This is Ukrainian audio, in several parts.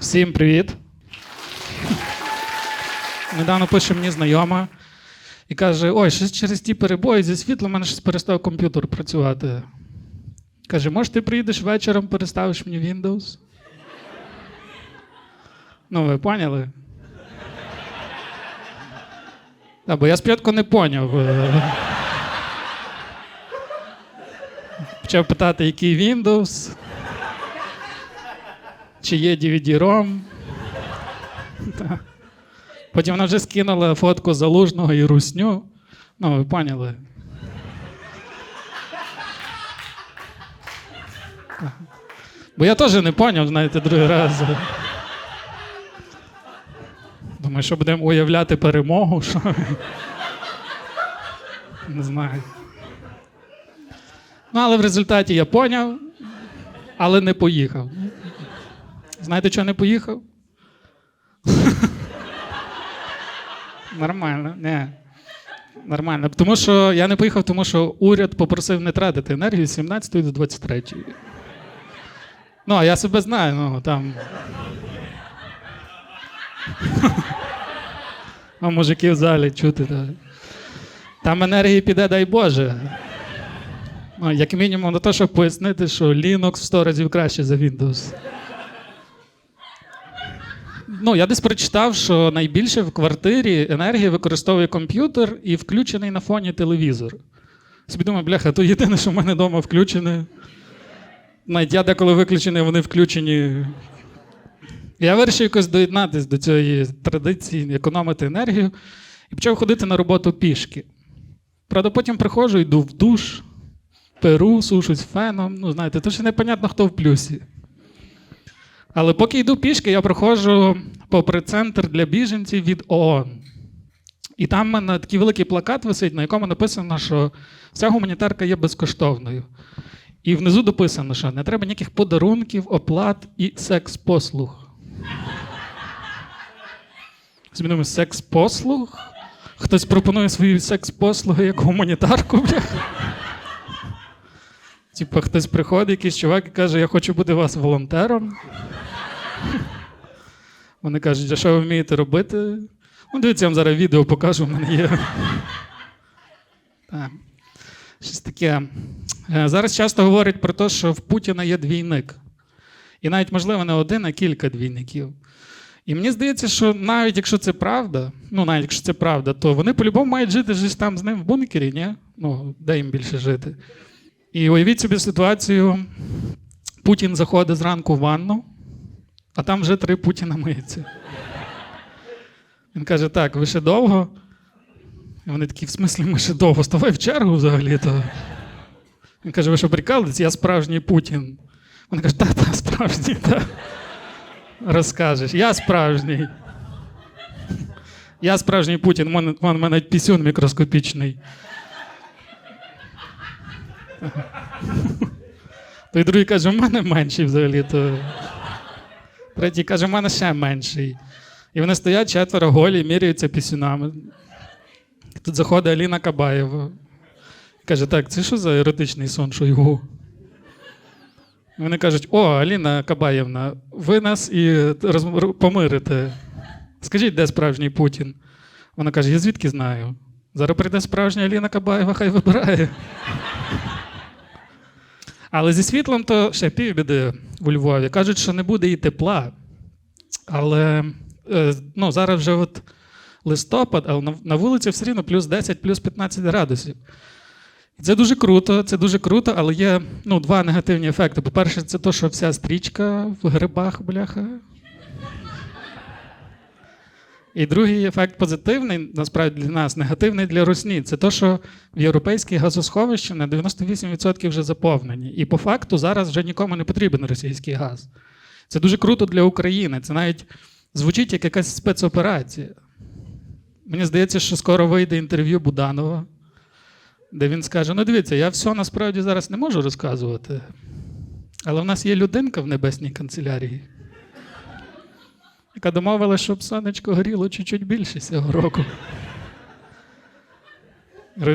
Всім привіт. Недавно пише мені знайома і каже: ой, щось через ті перебої зі світлом, мене щось перестав комп'ютер працювати. Каже, може, ти приїдеш вечором, переставиш мені Windows? Ну, ви поняли? Так, бо я спочатку не поняв. Почав питати, який Windows, чи є DVD-ROM. Потім вона вже скинула фотку залужного і русню. Ну, ви поняли. Бо я теж не поняв, знаєте, другий раз. Думаю, що будемо уявляти перемогу, що. Не знаю. Ну, але в результаті я поняв, але не поїхав. Знаєте, чого не поїхав? Нормально, не. Нормально. Тому що я не поїхав, тому що уряд попросив не тратити енергію з 17 до 23. Ну, а я себе знаю, ну там. А мужики в залі чути. Так. Там енергії піде, дай Боже. Ну, як мінімум, на те, щоб пояснити, що Linux в 100 разів краще за Windows. Ну, я десь прочитав, що найбільше в квартирі енергії використовує комп'ютер і включений на фоні телевізор. Собі думаю, бляха, то єдине, що в мене вдома включене. Навіть я деколи виключений, вони включені. Я вирішив якось доєднатися до цієї традиції, економити енергію і почав ходити на роботу пішки. Правда, потім приходжу, йду в душ, перу, сушусь феном. Ну, знаєте, то ще непонятно, хто в плюсі. Але поки йду пішки, я проходжу попри центр для біженців від ООН. І там в мене такий великий плакат висить, на якому написано, що вся гуманітарка є безкоштовною. І внизу дописано, що не треба ніяких подарунків, оплат і секс-послуг. Думаю, секс-послуг? Хтось пропонує свої секс-послуги як гуманітарку, бляха. Типа хтось приходить, якийсь чувак і каже, я хочу бути вас волонтером. Вони кажуть, а що ви вмієте робити? Ну, дивіться, я вам зараз відео покажу, в мене є. Так. Щось таке. Е, Зараз часто говорять про те, що в Путіна є двійник. І навіть, можливо, не один, а кілька двійників. І мені здається, що навіть якщо це правда, ну навіть якщо це правда, то вони по-любому мають жити там з ним в бункері, ні? Ну, де їм більше жити. І уявіть собі ситуацію: Путін заходить зранку в ванну, а там вже три Путіна миються. Він каже: так, ви ще довго? І вони такі, в смислі, ми ще довго, ставай в чергу взагалі-то. Він каже, ви що прикалуєтесь? Я справжній Путін. Вони кажуть, та, та, справжній, та. Розкажеш, я справжній. Я справжній Путін, в мене, в мене пісюн мікроскопічний. Той другий каже, в мене менший взагалі. то Третій каже, в мене ще менший. І вони стоять четверо голі, міряються пісюнами. Тут заходить Аліна Кабаєва. Каже, так, це що за еротичний сон Шойгу? І Вони кажуть: о, Аліна Кабаєвна, ви нас і роз- помирите. Скажіть, де справжній Путін? Вона каже: Я звідки знаю? Зараз прийде справжня Аліна Кабаєва, хай вибирає. Але зі світлом то ще півбіди у Львові. Кажуть, що не буде і тепла. Але е, ну, зараз вже от листопад, але на, вулиці все рівно плюс 10, плюс 15 градусів. Це дуже круто, це дуже круто, але є ну, два негативні ефекти. По-перше, це те, що вся стрічка в грибах, бляха. І другий ефект позитивний, насправді для нас, негативний для Русні. Це те, що в європейські газосховища на 98% вже заповнені. І по факту зараз вже нікому не потрібен російський газ. Це дуже круто для України. Це навіть звучить як якась спецоперація. Мені здається, що скоро вийде інтерв'ю Буданова, де він скаже: ну дивіться, я все насправді зараз не можу розказувати. Але в нас є людинка в небесній канцелярії, яка домовилася, щоб сонечко горіло чуть-чуть більше цього року.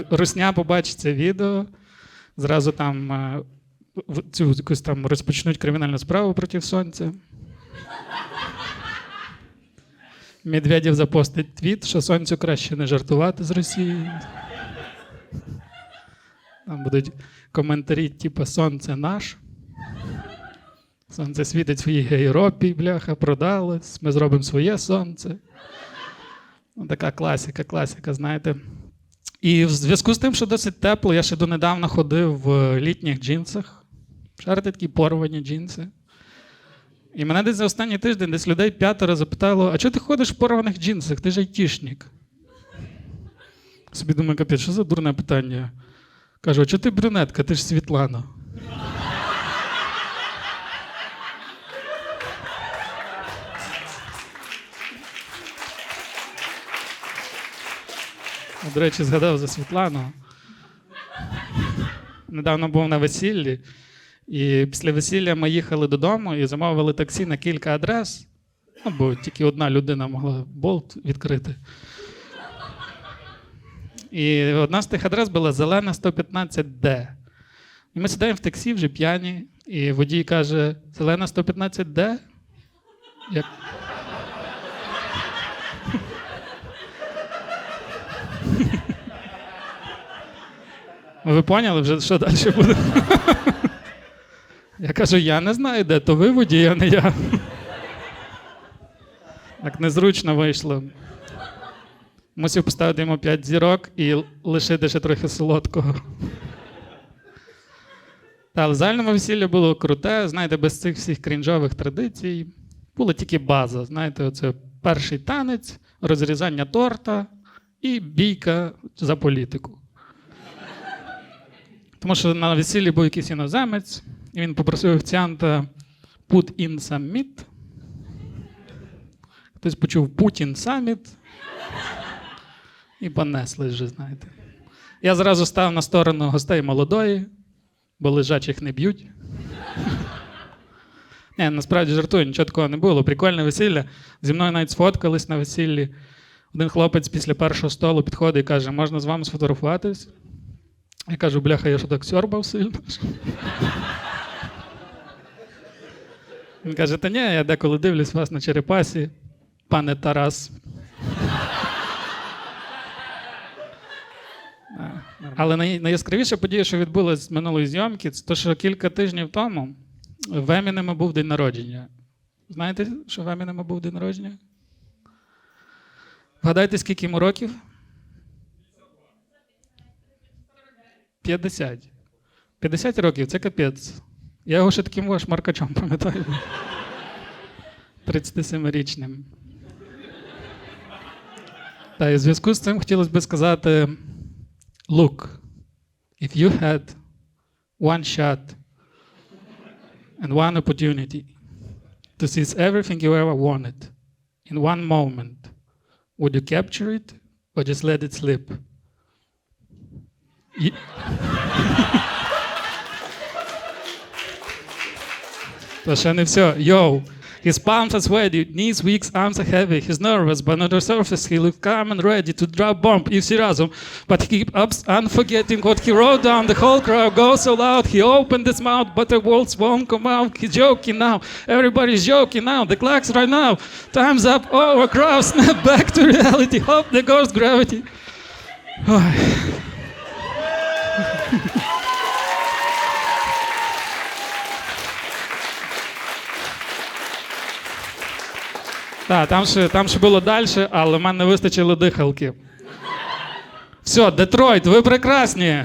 Русня побачить це відео, зразу там е, цю якусь там розпочнуть кримінальну справу проти сонця. Медведєв запостить твіт, що сонцю краще не жартувати з Росії. Там будуть коментарі, типу Сонце наш. Сонце світить в своїй Європі, бляха, продалось. Ми зробимо своє сонце. Ну, така класика, класика, знаєте. І в зв'язку з тим, що досить тепло, я ще донедавна ходив в літніх джинсах. Шарите такі порвані джинси. І мене десь за останній тиждень десь людей п'ятеро запитало: а чого ти ходиш в порваних джинсах? Ти ж айтішник. Собі думаю, капець, що за дурне питання? Кажу, а чого ти брюнетка, ти ж Світлана. До речі, згадав за Світлану. Недавно був на весіллі, і після весілля ми їхали додому і замовили таксі на кілька адрес. Ну, бо тільки одна людина могла болт відкрити. І одна з тих адрес була зелена 115Д. І ми сідаємо в таксі вже п'яні, і водій каже: Зелена 115Д? Як... Ви поняли вже, що далі буде? Я кажу, я не знаю, де, то ви водій, а не я. Так незручно вийшло. Мусив поставити йому 5 зірок і лишити ще трохи солодкого. Та, але загальному весілля було круте, знаєте, без цих всіх крінжових традицій. Була тільки база. Знаєте, оце перший танець, розрізання торта і бійка за політику. Тому що на весіллі був якийсь іноземець, і він попросив офіціанта put in some meat. Хтось почув Путін саміт. І понесли вже, знаєте. Я зразу став на сторону гостей молодої, бо лежачих не б'ють. Ні, насправді жартую, нічого такого не було. Прикольне весілля. Зі мною навіть сфоткались на весіллі. Один хлопець після першого столу підходить і каже: можна з вами сфотографуватись? Я кажу, бляха, я що так сьорбав сильно. Він каже: та ні, я деколи дивлюсь вас на черепасі, пане Тарас. Але найяскравіша подія, що відбулася з минулої зйомки, це те, що кілька тижнів тому в Емінема був день народження. Знаєте, що в Емінема був день народження? Вгадайте, скільки йому років? 50. 50 років це капець. Я його ще таким маркачом пам'ятаю. 37-річним. Та і в зв'язку з цим хотілося б сказати: look, if you had one shot and one opportunity to seize everything you ever wanted in one moment, would you capture it or just let it slip? Ye- Та ще не все. Yo, his palms are sweaty, knees weak, arms are heavy. He's nervous, but on the surface he looks calm and ready to drop bomb if she does him. But he keeps up unforgetting what he wrote down. The whole crowd goes so loud. He opened his mouth, but the words won't come out. He's joking now. Everybody's joking now. The clock's right now. Time's up. Oh, a crowd snap back to reality. Hope there goes gravity. Ой. Так, там ще, там ще було далі, але в мене не вистачило дихалки. Все, Детройт, ви прекрасні.